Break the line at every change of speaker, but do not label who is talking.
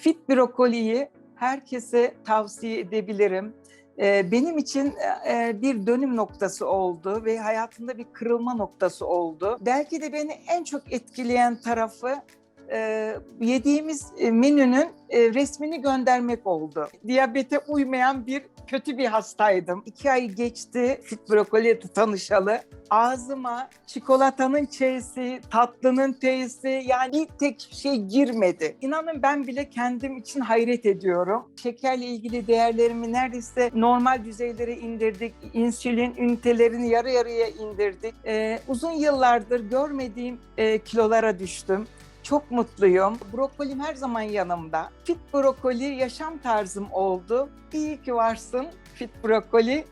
Fit brokoliyi herkese tavsiye edebilirim. Ee, Benim için e, bir dönüm noktası oldu ve hayatımda bir kırılma noktası oldu. Belki de beni en çok etkileyen tarafı e, yediğimiz e, menünün e, resmini göndermek oldu. Diyabete uymayan bir kötü bir hastaydım. İki ay geçti fit brokoli tanışalı. Ağzıma çikolatanın çeyesi, tatlının teyesi yani bir tek şey girmedi. İnanın ben bile kendim için hayret ediyorum. Şekerle ilgili değerlerimi neredeyse normal düzeylere indirdik. İnsülin ünitelerini yarı yarıya indirdik. Ee, uzun yıllardır görmediğim e, kilolara düştüm. Çok mutluyum. Brokolim her zaman yanımda. Fit brokoli yaşam tarzım oldu. İyi ki varsın Fit brokoli.